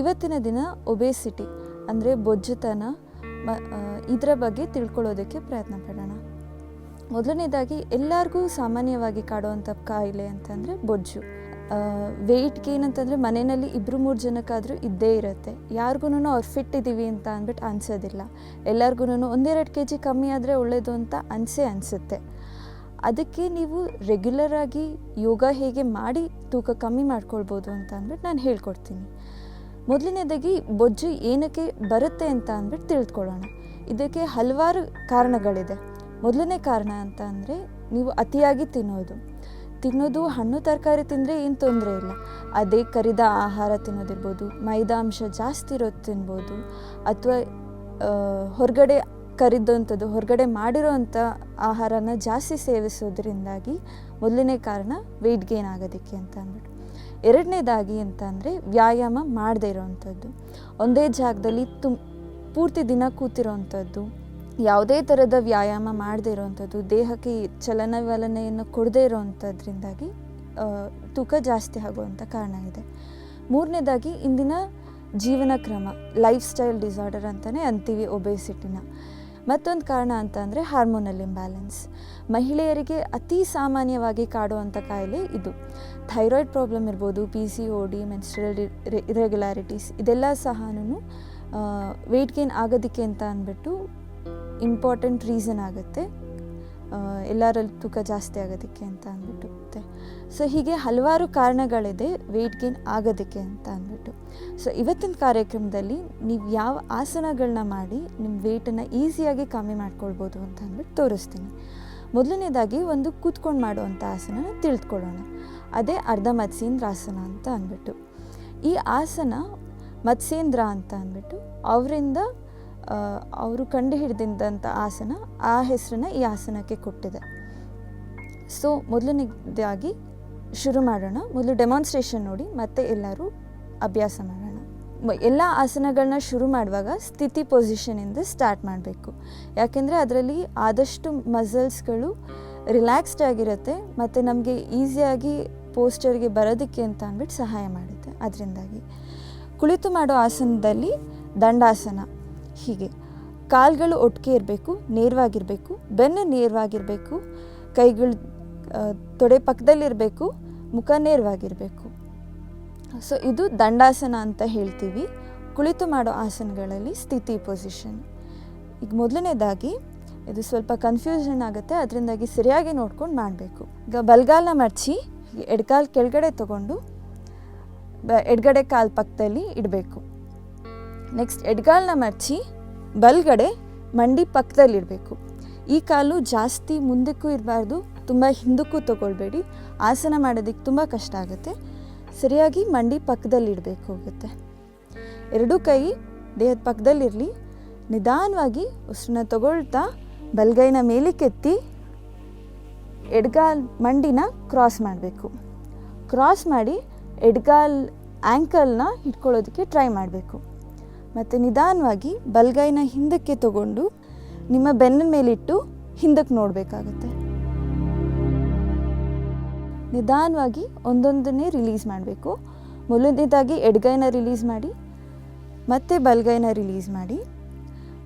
ಇವತ್ತಿನ ದಿನ ಒಬೇಸಿಟಿ ಅಂದರೆ ಬೊಜ್ಜತನ ಇದರ ಬಗ್ಗೆ ತಿಳ್ಕೊಳ್ಳೋದಕ್ಕೆ ಪ್ರಯತ್ನ ಪಡೋಣ. ಮೊದಲನೇದಾಗಿ ಎಲ್ಲರಿಗೂ ಸಾಮಾನ್ಯವಾಗಿ ಕಾಡುವಂಥ ಕಾಯಿಲೆ ಅಂತಂದರೆ ಬೊಜ್ಜು. ವೆಯ್ಟ್ ಗೇನ್ ಅಂತಂದರೆ ಮನೆಯಲ್ಲಿ ಇಬ್ಬರು ಮೂರು ಜನಕ್ಕಾದರೂ ಇದ್ದೇ ಇರುತ್ತೆ. ಯಾರಿಗೂ ಅವ್ರು ಫಿಟ್ ಇದ್ದೀವಿ ಅಂತ ಅಂದ್ಬಿಟ್ಟು ಅನಿಸೋದಿಲ್ಲ. ಎಲ್ಲರಿಗೂ ಒಂದೆರಡು ಕೆ ಜಿ ಕಮ್ಮಿ ಆದರೆ ಒಳ್ಳೆಯದು ಅಂತ ಅನಿಸೇ ಅನಿಸುತ್ತೆ. ಅದಕ್ಕೆ ನೀವು ರೆಗ್ಯುಲರಾಗಿ ಯೋಗ ಹೇಗೆ ಮಾಡಿ ತೂಕ ಕಮ್ಮಿ ಮಾಡ್ಕೊಳ್ಬೋದು ಅಂತ ಅಂದ್ಬಿಟ್ಟು ನಾನು ಹೇಳ್ಕೊಡ್ತೀನಿ. ಮೊದಲನೇದಾಗಿ ಬೊಜ್ಜು ಏನಕ್ಕೆ ಬರುತ್ತೆ ಅಂತ ಅಂದ್ಬಿಟ್ಟು ತಿಳಿದುಕೊಳ್ಳೋಣ ಇದಕ್ಕೆ ಹಲವಾರು ಕಾರಣಗಳಿದೆ. ಮೊದಲನೇ ಕಾರಣ ಅಂತ ಅಂದರೆ ನೀವು ಅತಿಯಾಗಿ ತಿನ್ನೋದು. ತಿನ್ನೋದು ಹಣ್ಣು, ತರಕಾರಿ ತಿಂದರೆ ಏನು ತೊಂದರೆ ಇಲ್ಲ. ಅದೇ ಕರಿದ ಆಹಾರ ತಿನ್ನೋದಿರ್ಬೋದು ಮೈದಾಂಶ ಜಾಸ್ತಿ ಇರೋದು ತಿನ್ಬೋದು, ಅಥವಾ ಹೊರಗಡೆ ಕರಿದಂಥದ್ದು, ಹೊರಗಡೆ ಮಾಡಿರೋವಂಥ ಆಹಾರನ ಜಾಸ್ತಿ ಸೇವಿಸೋದ್ರಿಂದಾಗಿ ಮೊದಲನೇ ಕಾರಣ ವೆಯ್ಟ್ ಗೇನ್ ಆಗೋದಕ್ಕೆ ಅಂತ ಅಂದ್ಬಿಟ್ಟು. ಎರಡನೇದಾಗಿ ಅಂತ ಅಂದರೆ ವ್ಯಾಯಾಮ ಮಾಡದೇ ಇರೋವಂಥದ್ದು. ಒಂದೇ ಜಾಗದಲ್ಲಿ ತುಮ್, ಪೂರ್ತಿ ದಿನ ಕೂತಿರೋವಂಥದ್ದು. ಯಾವುದೇ ಥರದ ವ್ಯಾಯಾಮ ಮಾಡದೇ ಇರೋವಂಥದ್ದು. ದೇಹಕ್ಕೆ ಚಲನವಲನೆಯನ್ನು ಕೊಡದೇ ಇರೋವಂಥದ್ರಿಂದಾಗಿ ತೂಕ ಜಾಸ್ತಿ ಆಗುವಂಥ ಕಾರಣ ಇದೆ. ಮೂರನೇದಾಗಿ, ಇಂದಿನ ಜೀವನ ಕ್ರಮ ಲೈಫ್ ಸ್ಟೈಲ್ ಡಿಸಾರ್ಡರ್ ಅಂತಲೇ ಅಂತೀವಿ ಒಬೇಸಿಟಿನ. ಮತ್ತೊಂದು ಕಾರಣ ಅಂತ ಅಂದರೆ ಹಾರ್ಮೋನಲ್ ಇಂಬ್ಯಾಲೆನ್ಸ್ ಮಹಿಳೆಯರಿಗೆ ಅತಿ ಸಾಮಾನ್ಯವಾಗಿ ಕಾಡುವಂಥ ಕಾಯಿಲೆ ಇದು. ಥೈರಾಯ್ಡ್ ಪ್ರಾಬ್ಲಮ್ ಇರ್ಬೋದು P C O D menstrual irregularities ಇದೆಲ್ಲ ಸಹನೂ ವೆಯ್ಟ್ ಗೇನ್ ಆಗೋದಕ್ಕೆ ಅಂತ ಅಂದ್ಬಿಟ್ಟು ಇಂಪಾರ್ಟೆಂಟ್ ರೀಸನ್ ಆಗುತ್ತೆ. ಎಲ್ಲರಲ್ಲಿ ತೂಕ ಜಾಸ್ತಿ ಆಗೋದಕ್ಕೆ ಅಂತ ಅಂದ್ಬಿಟ್ಟು. ಸೊ ಹೀಗೆ ಹಲವಾರು ಕಾರಣಗಳಿದೆ ವೆಯ್ಟ್ ಗೇನ್ ಆಗೋದಕ್ಕೆ ಅಂತ ಅಂದ್ಬಿಟ್ಟು. ಸೊ ಇವತ್ತಿನ ಕಾರ್ಯಕ್ರಮದಲ್ಲಿ ನೀವು ಯಾವ ಆಸನಗಳನ್ನ ಮಾಡಿ ನಿಮ್ಮ ವೆಯ್ಟನ್ನು ಈಸಿಯಾಗಿ ಕಮ್ಮಿ ಮಾಡ್ಕೊಳ್ಬೋದು ಅಂತ ಅಂದ್ಬಿಟ್ಟು ತೋರಿಸ್ತೀನಿ. ಮೊದಲನೇದಾಗಿ ಒಂದು ಕೂತ್ಕೊಂಡು ಮಾಡುವಂಥ ಆಸನನ ತಿಳ್ಕೊಳ್ಳೋಣ. ಅದೇ ಅರ್ಧ ಮತ್ಸೇಂದ್ರ ಆಸನ ಅಂತ ಅಂದ್ಬಿಟ್ಟು. ಈ ಆಸನ ಮತ್ಸೇಂದ್ರ ಅಂತ ಅಂದ್ಬಿಟ್ಟು, ಅವರಿಂದ ಅವರು ಕಂಡು ಹಿಡಿದಿದ್ದಂಥ ಆಸನ, ಆ ಹೆಸರನ್ನ ಈ ಆಸನಕ್ಕೆ ಕೊಟ್ಟಿದೆ. ಸೊ ಮೊದಲನೇದಾಗಿ ಶುರು ಮಾಡೋಣ. ಮೊದಲು ಡೆಮಾನ್ಸ್ಟ್ರೇಷನ್ ನೋಡಿ, ಮತ್ತೆ ಎಲ್ಲರೂ ಅಭ್ಯಾಸ ಮಾಡೋಣ. ಎಲ್ಲ ಆಸನಗಳನ್ನ ಶುರು ಮಾಡುವಾಗ ಸ್ಥಿತಿ ಪೊಸಿಷನಿಂದ ಸ್ಟಾರ್ಟ್ ಮಾಡಬೇಕು. ಯಾಕೆಂದರೆ ಅದರಲ್ಲಿ ಆದಷ್ಟು ಮಸಲ್ಸ್ಗಳು ರಿಲ್ಯಾಕ್ಸ್ಡ್ ಆಗಿರುತ್ತೆ, ಮತ್ತು ನಮಗೆ ಈಸಿಯಾಗಿ ಪೋಸ್ಟರ್ಗೆ ಬರೋದಕ್ಕೆ ಅಂತ ಅಂದ್ಬಿಟ್ಟು ಸಹಾಯ ಮಾಡುತ್ತೆ. ಅದರಿಂದಾಗಿ ಕುಳಿತು ಮಾಡೋ ಆಸನದಲ್ಲಿ ದಂಡಾಸನ. ಹೀಗೆ. ಕಾಲುಗಳು ಒಟ್ಟಿಗೆ ಇರಬೇಕು, ನೇರವಾಗಿರಬೇಕು, ಬೆನ್ನು ನೇರವಾಗಿರಬೇಕು, ಕೈಗಳು ತೊಡೆ ಪಕ್ಕದಲ್ಲಿರಬೇಕು, ಮುಖ ನೇರವಾಗಿರಬೇಕು. ಸೊ ಇದು ದಂಡಾಸನ ಅಂತ ಹೇಳ್ತೀವಿ. ಕುಳಿತು ಮಾಡೋ ಆಸನಗಳಲ್ಲಿ ಸ್ಥಿತಿ ಪೊಸಿಷನ್ ಈಗ ಮೊದಲನೇದಾಗಿ, ಇದು ಸ್ವಲ್ಪ ಕನ್ಫ್ಯೂಷನ್ ಆಗುತ್ತೆ, ಅದರಿಂದಾಗಿ ಸರಿಯಾಗಿ ನೋಡ್ಕೊಂಡು ಮಾಡಬೇಕು. ಈಗ ಬಲ್ಗಾಲ ಮಡಚಿ ಎಡ್ಗಾಲ್ ಕೆಳಗಡೆ ತಗೊಂಡು, ಬ, ಎಡಗಡೆ ಕಾಲು ಪಕ್ಕದಲ್ಲಿ ಇಡಬೇಕು. ನೆಕ್ಸ್ಟ್ ಎಡ್ಗಾಲನ್ನ ಮಡಚಿ ಬಲಗಡೆ ಮಂಡಿ ಪಕ್ಕದಲ್ಲಿಡಬೇಕು. ಈ ಕಾಲು ಜಾಸ್ತಿ ಮುಂದಕ್ಕೂ ಇರಬಾರ್ದು, ತುಂಬ ಹಿಂದಕ್ಕೂ ತಗೊಳ್ಬೇಡಿ. ಆಸನ ಮಾಡೋದಕ್ಕೆ ತುಂಬ ಕಷ್ಟ ಆಗುತ್ತೆ. ಸರಿಯಾಗಿ ಮಂಡಿ ಪಕ್ಕದಲ್ಲಿ ಇಡಬೇಕಾಗುತ್ತೆ ಎರಡೂ ಕೈ ದೇಹದ ಪಕ್ಕದಲ್ಲಿರಲಿ. ನಿಧಾನವಾಗಿ ಉಸಿರನ್ನ ತಗೊಳ್ತಾ ಬಲಗೈನ ಮೇಲಕ್ಕೆತ್ತಿ ಎಡ್ಗಾಲ್ ಮಂಡಿನ ಕ್ರಾಸ್ ಮಾಡಬೇಕು. ಕ್ರಾಸ್ ಮಾಡಿ ಎಡ್ಗಾಲ್ ಆ್ಯಂಕಲ್ನ ಇಟ್ಕೊಳ್ಳೋದಕ್ಕೆ ಟ್ರೈ ಮಾಡಬೇಕು. ಮತ್ತು ನಿಧಾನವಾಗಿ ಬಲಗೈನ ಹಿಂದಕ್ಕೆ ತಗೊಂಡು ನಿಮ್ಮ ಬೆನ್ನ ಮೇಲಿಟ್ಟು ಹಿಂದಕ್ಕೆ ನೋಡಬೇಕಾಗತ್ತೆ. ನಿಧಾನವಾಗಿ ಒಂದೊಂದನ್ನೇ ರಿಲೀಸ್ ಮಾಡಬೇಕು. ಮೊದಲನೇದಾಗಿ ಎಡ್ಗೈನ ರಿಲೀಸ್ ಮಾಡಿ, ಮತ್ತೆ ಬಲಗೈನ ರಿಲೀಸ್ ಮಾಡಿ,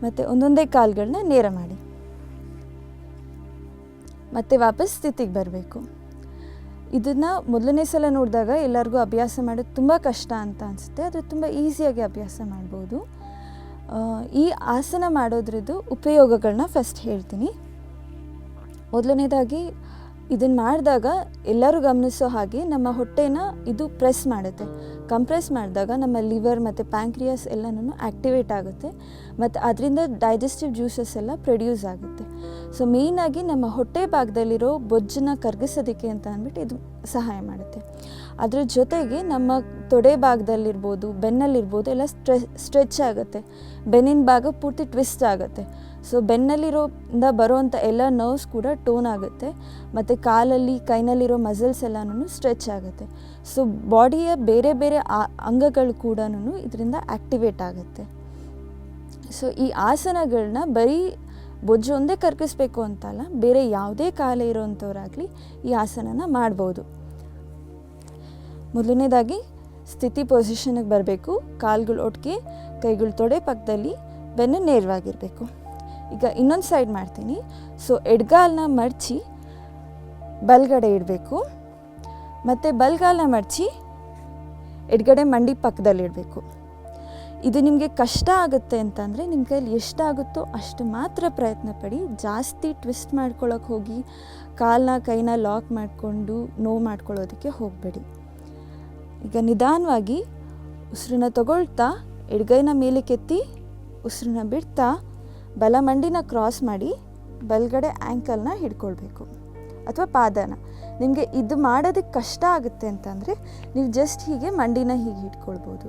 ಮತ್ತು ಒಂದೊಂದೇ ಕಾಲುಗಳನ್ನ ನೇರ ಮಾಡಿ. ಮತ್ತೆ ವಾಪಸ್ ಸ್ಥಿತಿಗೆ ಬರಬೇಕು. ಇದನ್ನು ಮೊದಲನೇ ಸಲ ನೋಡಿದಾಗ ಎಲ್ಲರಿಗೂ ಅಭ್ಯಾಸ ಮಾಡೋದು ತುಂಬ ಕಷ್ಟ ಅಂತ ಅನಿಸುತ್ತೆ. ಆದರೆ ತುಂಬ ಈಸಿಯಾಗಿ ಅಭ್ಯಾಸ ಮಾಡ್ಬೋದು. ಈ ಆಸನ ಮಾಡೋದ್ರದ್ದು ಉಪಯೋಗಗಳನ್ನ ಫಸ್ಟ್ ಹೇಳ್ತೀನಿ. ಮೊದಲನೇದಾಗಿ ಇದನ್ನು ಮಾಡಿದಾಗ ಎಲ್ಲರೂ ಗಮನಿಸೋ ಹಾಗೆ ನಮ್ಮ ಹೊಟ್ಟೆನ ಇದು ಪ್ರೆಸ್ ಮಾಡುತ್ತೆ. ಕಂಪ್ರೆಸ್ ಮಾಡಿದಾಗ ನಮ್ಮ ಲಿವರ್ ಮತ್ತು ಪ್ಯಾಂಕ್ರಿಯಸ್ ಎಲ್ಲನೂ ಆ್ಯಕ್ಟಿವೇಟ್ ಆಗುತ್ತೆ ಮತ್ತು ಅದರಿಂದ ಡೈಜೆಸ್ಟಿವ್ ಜ್ಯೂಸಸ್ ಎಲ್ಲ ಪ್ರೊಡ್ಯೂಸ್ ಆಗುತ್ತೆ. ಸೊ ಮೇಯ್ನಾಗಿ ನಮ್ಮ ಹೊಟ್ಟೆ ಭಾಗದಲ್ಲಿರೋ ಬೊಜ್ಜನ್ನ ಕರಗಿಸೋದಕ್ಕೆ ಅಂತ ಅಂದ್ಬಿಟ್ಟು ಇದು ಸಹಾಯ ಮಾಡುತ್ತೆ. ಅದ್ರ ಜೊತೆಗೆ ನಮ್ಮ ತೊಡೆ ಭಾಗದಲ್ಲಿರ್ಬೋದು, ಬೆನ್ನಲ್ಲಿರ್ಬೋದು ಎಲ್ಲ ಸ್ಟ್ರೆ, ಸ್ಟ್ರೆಚ್ ಆಗುತ್ತೆ. ಬೆನ್ನಿನ ಭಾಗ ಪೂರ್ತಿ ಟ್ವಿಸ್ಟ್ ಆಗುತ್ತೆ. ಸೊ ಬೆನ್ನಲ್ಲಿರೋದ ಬರೋವಂಥ ಎಲ್ಲ ನರ್ವ್ಸ್ ಕೂಡ ಟೋನ್ ಆಗುತ್ತೆ. ಮತ್ತು ಕಾಲಲ್ಲಿ, ಕೈನಲ್ಲಿರೋ ಮಸಲ್ಸ್ ಎಲ್ಲನೂ ಸ್ಟ್ರೆಚ್ ಆಗುತ್ತೆ. ಸೊ ಬಾಡಿಯ ಬೇರೆ ಬೇರೆ ಅಂಗಗಳು ಕೂಡ ಇದರಿಂದ ಆ್ಯಕ್ಟಿವೇಟ್ ಆಗುತ್ತೆ. ಸೊ ಈ ಆಸನಗಳನ್ನ ಬರೀ ಬೊಜ್ಜು ಒಂದೇ ಕರ್ಕಿಸ್ಬೇಕು ಅಂತಲ್ಲ, ಬೇರೆ ಯಾವುದೇ ಕಾಲ ಇರೋವಂಥವ್ರಾಗಲಿ ಈ ಆಸನನ ಮಾಡ್ಬೋದು. ಮೊದಲನೇದಾಗಿ ಸ್ಥಿತಿ ಪೊಸಿಷನ್ಗೆ ಬರಬೇಕು. ಕಾಲುಗಳು ಒಟ್ಟಿಗೆ ಕೈಗಳು ತೊಡೆ ಪಕ್ಕದಲ್ಲಿ ಬೆನ್ನು ನೇರವಾಗಿರಬೇಕು. ಈಗ ಇನ್ನೊಂದು ಸೈಡ್ ಮಾಡ್ತೀನಿ. ಸೊ ಎಡ್ಗಾಲನ್ನ ಮಡಚಿ ಬಲ್ಗಡೆ ಇಡಬೇಕು. ಮತ್ತು ಬಲ್ಗಾಲನ್ನ ಮಡಚಿ ಎಡ್ಗಡೆ ಮಂಡಿ ಪಕ್ಕದಲ್ಲಿ ಇಡಬೇಕು. ಇದು ನಿಮಗೆ ಕಷ್ಟ ಆಗುತ್ತೆ ಅಂತಂದರೆ ನಿಮ್ಮ ಕೈಲಿ ಎಷ್ಟಾಗುತ್ತೋ ಅಷ್ಟು ಮಾತ್ರ ಪ್ರಯತ್ನ ಪಡಿ. ಜಾಸ್ತಿ ಟ್ವಿಸ್ಟ್ ಮಾಡ್ಕೊಳ್ಳೋಕೆ ಹೋಗಿ ಕಾಲನ್ನ ಕೈನ ಲಾಕ್ ಮಾಡಿಕೊಂಡು, ನೋವು ಮಾಡ್ಕೊಳ್ಳೋದಕ್ಕೆ ಹೋಗಬೇಡಿ. ಈಗ ನಿಧಾನವಾಗಿ ಉಸಿರನ್ನ ತಗೊಳ್ತಾ ಎಡ್ಗೈನ ಮೇಲೆ ಕೆತ್ತಿ ಉಸಿರನ್ನ ಬಿಡ್ತಾ ಬಲ ಮಂಡಿನ ಕ್ರಾಸ್ ಮಾಡಿ ಬಲಗಡೆ ಆ್ಯಂಕಲ್ನ ಹಿಡ್ಕೊಳ್ಬೇಕು ಅಥವಾ ಪಾದನ. ನಿಮಗೆ ಇದು ಮಾಡೋದಕ್ಕೆ ಕಷ್ಟ ಆಗುತ್ತೆ ಅಂತಂದರೆ ನೀವು ಜಸ್ಟ್ ಹೀಗೆ ಮಂಡಿನ ಹೀಗೆ ಹಿಡ್ಕೊಳ್ಬೋದು.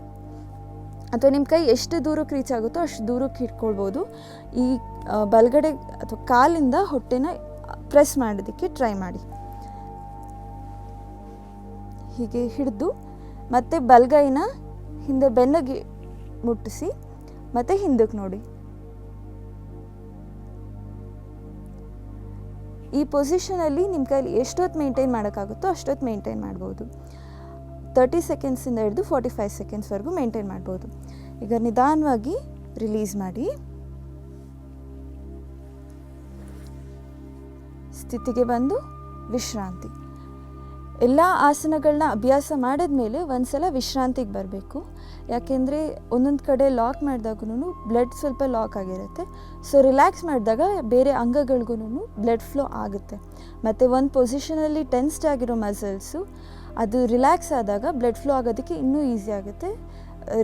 ಅಥವಾ ನಿಮ್ಮ ಕೈ ಎಷ್ಟು ದೂರಕ್ಕೆ ರೀಚ್ ಆಗುತ್ತೋ ಅಷ್ಟು ದೂರಕ್ಕೆ ಹಿಡ್ಕೊಳ್ಬೋದು. ಈ ಬಲಗಡೆ ಅಥವಾ ಕಾಲಿಂದ ಹೊಟ್ಟೆನ ಪ್ರೆಸ್ ಮಾಡೋದಕ್ಕೆ ಟ್ರೈ ಮಾಡಿ. ಹೀಗೆ ಹಿಡಿದು ಮತ್ತೆ ಬಲಗೈನ ಹಿಂದೆ ಬೆನ್ನಗೆ ಮುಟ್ಟಿಸಿ, ಮತ್ತೆ ಹಿಂದಕ್ಕೆ ನೋಡಿ. ಈ ಪೊಸಿಷನಲ್ಲಿ ನಿಮ್ಮ ಕೈಲಿ ಎಷ್ಟೊತ್ತು ಮೇಂಟೈನ್ ಮಾಡೋಕ್ಕಾಗುತ್ತೋ ಅಷ್ಟೊತ್ತು ಮೇಂಟೈನ್ ಮಾಡ್ಬೋದು. ತರ್ಟಿ ಸೆಕೆಂಡ್ಸಿಂದ ಹಿಡಿದು ಫಾರ್ಟಿ ಫೈವ್ ಸೆಕೆಂಡ್ಸ್ವರೆಗೂ ಮೇಂಟೈನ್ ಮಾಡ್ಬೋದು. ಈಗ ನಿಧಾನವಾಗಿ ರಿಲೀಸ್ ಮಾಡಿ. ಸ್ಥಿತಿಗೆ ಬಂದು ವಿಶ್ರಾಂತಿ. ಎಲ್ಲ ಆಸನಗಳನ್ನ ಅಭ್ಯಾಸ ಮಾಡಿದ್ಮೇಲೆ ಒಂದು ಸಲ ವಿಶ್ರಾಂತಿಗೆ ಬರಬೇಕು. ಯಾಕೆಂದರೆ ಒಂದೊಂದು ಕಡೆ ಲಾಕ್ ಮಾಡಿದಾಗೂ ಬ್ಲಡ್ ಸ್ವಲ್ಪ ಲಾಕ್ ಆಗಿರುತ್ತೆ. ಸೊ ರಿಲ್ಯಾಕ್ಸ್ ಮಾಡಿದಾಗ ಬೇರೆ ಅಂಗಗಳಿಗೂ ಬ್ಲಡ್ ಫ್ಲೋ ಆಗುತ್ತೆ. ಮತ್ತು ಒಂದು ಪೊಸಿಷನಲ್ಲಿ ಟೆನ್ಸ್ಡ್ ಆಗಿರೋ ಮಸಲ್ಸು ಅದು ರಿಲ್ಯಾಕ್ಸ್ ಆದಾಗ ಬ್ಲಡ್ ಫ್ಲೋ ಆಗೋದಕ್ಕೆ ಇನ್ನೂ ಈಸಿ ಆಗುತ್ತೆ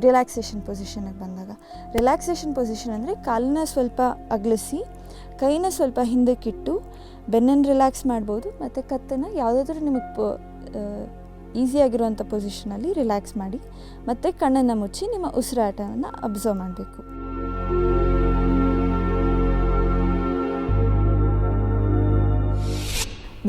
ರಿಲ್ಯಾಕ್ಸೇಷನ್ ಪೊಸಿಷನಿಗೆ ಬಂದಾಗ. ರಿಲ್ಯಾಕ್ಸೇಷನ್ ಪೊಸಿಷನ್ ಅಂದರೆ ಕಾಲನ್ನ ಸ್ವಲ್ಪ ಅಗಲಿಸಿ, ಕೈನ ಸ್ವಲ್ಪ ಹಿಂದಕ್ಕಿಟ್ಟು ಬೆನ್ನನ್ನು ರಿಲ್ಯಾಕ್ಸ್ ಮಾಡ್ಬೋದು, ಮತ್ತು ಕತ್ತನ್ನು ಯಾವುದಾದ್ರೂ ನಿಮಗೆ ಪ ಈಸಿಯಾಗಿರುವಂಥ ಪೊಸಿಷನಲ್ಲಿ ರಿಲ್ಯಾಕ್ಸ್ ಮಾಡಿ, ಮತ್ತು ಕಣ್ಣನ್ನು ಮುಚ್ಚಿ ನಿಮ್ಮ ಉಸಿರಾಟವನ್ನು ಅಬ್ಸರ್ವ್ ಮಾಡಬೇಕು.